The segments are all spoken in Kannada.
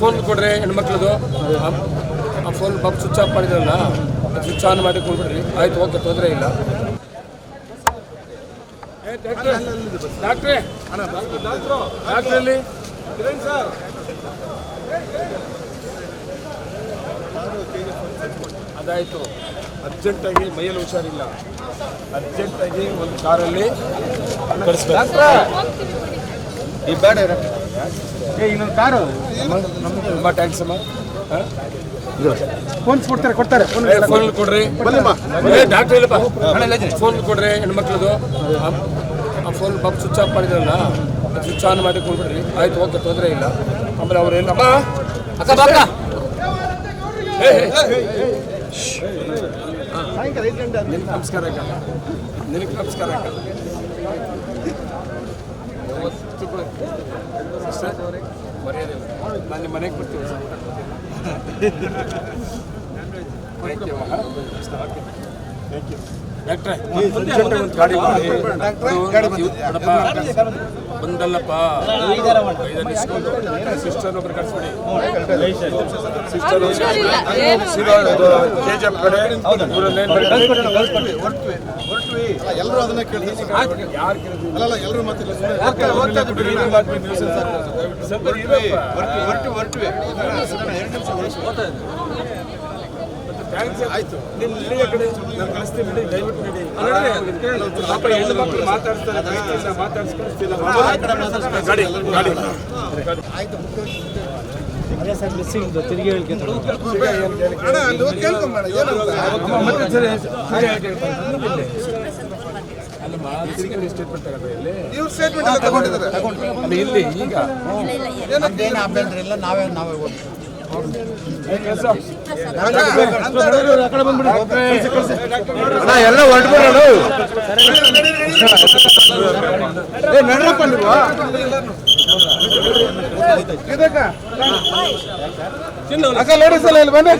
ಫೋನ್ ಕೊಡ್ರಿ ಹೆಣ್ಮಕ್ಳದು ಆ ಫೋನ್ ಬಬ್ ಸ್ವಿಚ್ ಆಫ್ ಮಾಡಿದ್ರಲ್ಲ ಸ್ವಿಚ್ ಆನ್ ಮಾಡಿ ಕೊಡ್ಬಿಡ್ರಿ. ಆಯ್ತು ಓಕೆ ತೊಂದರೆ ಇಲ್ಲ. ಅದಾಯ್ತು ಡಾಕ್ಟ್ರಲ್ಲಿ ಅದಾಯಿತು. ಅರ್ಜೆಂಟಾಗಿ ಮೈಯಲ್ಲಿ ಹುಷಾರಿಲ್ಲ. ಅರ್ಜೆಂಟಾಗಿ ಒಂದು ಕಾರಲ್ಲಿ ಕಳಿಸ್ಬೇಕು ಈ ಬೇಡ ಏ ಇನ್ನೊಂದು ಕಾರು. ತುಂಬ ಟ್ಯಾಂಕ್ಸ್ ಅಮ್ಮ. ಫೋನ್ಸ್ ಕೊಡ್ತಾರೆ ಕೊಡ್ತಾರೆ. ಫೋನ್ ಕೊಡ್ರಿ. ಡಾಕ್ಟರ್ ಇಲ್ಲಪ್ಪ. ಫೋನ್ ಕೊಡ್ರಿ ಹೆಣ್ಮಕ್ಳದು. ಆ- ಫೋನ್ ಪಾಪ ಸ್ವಿಚ್ ಆಫ್ ಮಾಡಿದ್ರಲ್ಲ ಸ್ವಿಚ್ ಆನ್ ಮಾಡಿ ಕೊಡ್ಬಿಡ್ರಿ ಆಯ್ತು ಓಕೆ ತೊಂದರೆ ಇಲ್ಲ. ಆಮೇಲೆ ಅವ್ರು ಏನಪ್ಪ ಅಕ್ಕ ಬಾಕ ನಮಸ್ಕಾರ ಅಕ್ಕ. ನಿನಗೆ ನಮಸ್ಕಾರ ಅಕ್ಕ ಯಾವತ್ತೂ ಕೂಡ ಮರ್ಯಾದಿಲ್ಲ ನಾನು ನಿಮ್ಮ ಮನೆಗೆ ಬರ್ತೀವಿ sir. Thank you thank you ಬಂದಲ್ಲಪ್ಪ. Sister ಒಬ್ರು ಕಳಿಸ್ಬಿಡಿ ಸಿಸ್ಟರ್ ಕೆ ಜಿ ಎಫ್ ಕಡೆ ಎಲ್ಲರೂ ಅದನ್ನ ಕೇಳ್ತಾರೆ. ಯಾರು ಕೇಳಿದ್ರು? ಅಲ್ಲ ಎಲ್ಲರೂ ಮಾತಿಲ್ಲ ನೀವು ಸರ್. ಸ್ವಲ್ಪ ಇರಪ್ಪ. ಥ್ಯಾಂಕ್ಸ್ ಆಯ್ತು. ಕಡೆ ಬಿಡಿ ದಯವಿಟ್ಟು ಪಾಪ ಹೆಣ್ಣು ಮಕ್ಕಳು ಮಾತಾಡ್ಸಿ ಕಳಿಸ್ತಿಲ್ಲ ಗಾಡಿ ಗಾಡಿ. ಮತ್ತೆ ಸರಿ. ಅಲ್ಲಮ್ಮ ತಿರುಗಿ ಇವ್ರ ಸ್ಟೇಟ್ಮೆಂಟ್ ಇಲ್ಲಿ. ಈಗ. ಅಭ್ಯಂತರ ಇಲ್ಲ ನಾವೇ ನಾವೇ ಕೆಲ್ಸ? ಎಲ್ಲ ಹೊರಟ್ಬಿಡೋಣ ಏ ನಡ್ರಪ್ಪ ನೀವು ಇದಕ್ಕ ಅಕ್ಕ ಲೇಡೀಸ್ ಎಲ್ಲ ಇಲ್ಲಿ ಬನ್ನಿ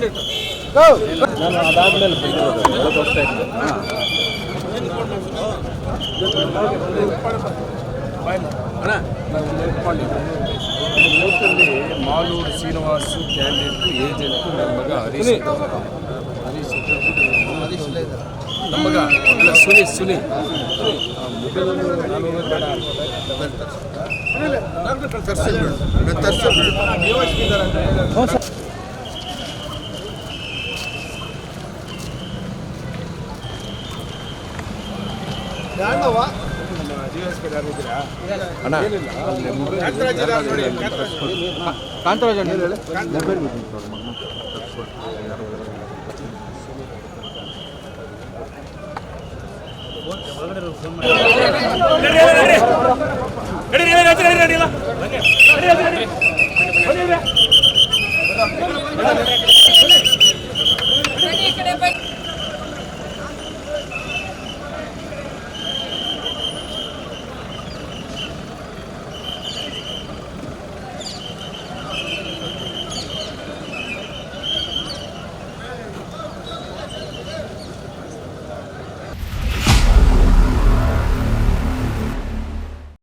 ಗೋ. ಅಣ್ಣ ನಾವು ಊರಲ್ಲಿ ಮಾಲೂರು ಶ್ರೀನಿವಾಸು ಕ್ಯಾಂಡಿಡೇಟ್ ಏಜೆಂಟ್ ನನ್ನ ಮಗ ಹರೀಶ್ ಹರೀಶ್ ನಮ್ಮ ಮಗ ಅಲ್ಲ ಸುನಿ ಸುನಿ ನಾನು ಹೋಗೋದು ಬೇಡ ನಮ್ಮ ಜಿ ಎಸ್ ಯಾರು ಇದ್ದೀರಾ ಏನಿಲ್ಲ ಅಲ್ಲಿ ಮೊಬೈಲ್ ಕಾಂತರಾಜ್ ಬನ್ನಿ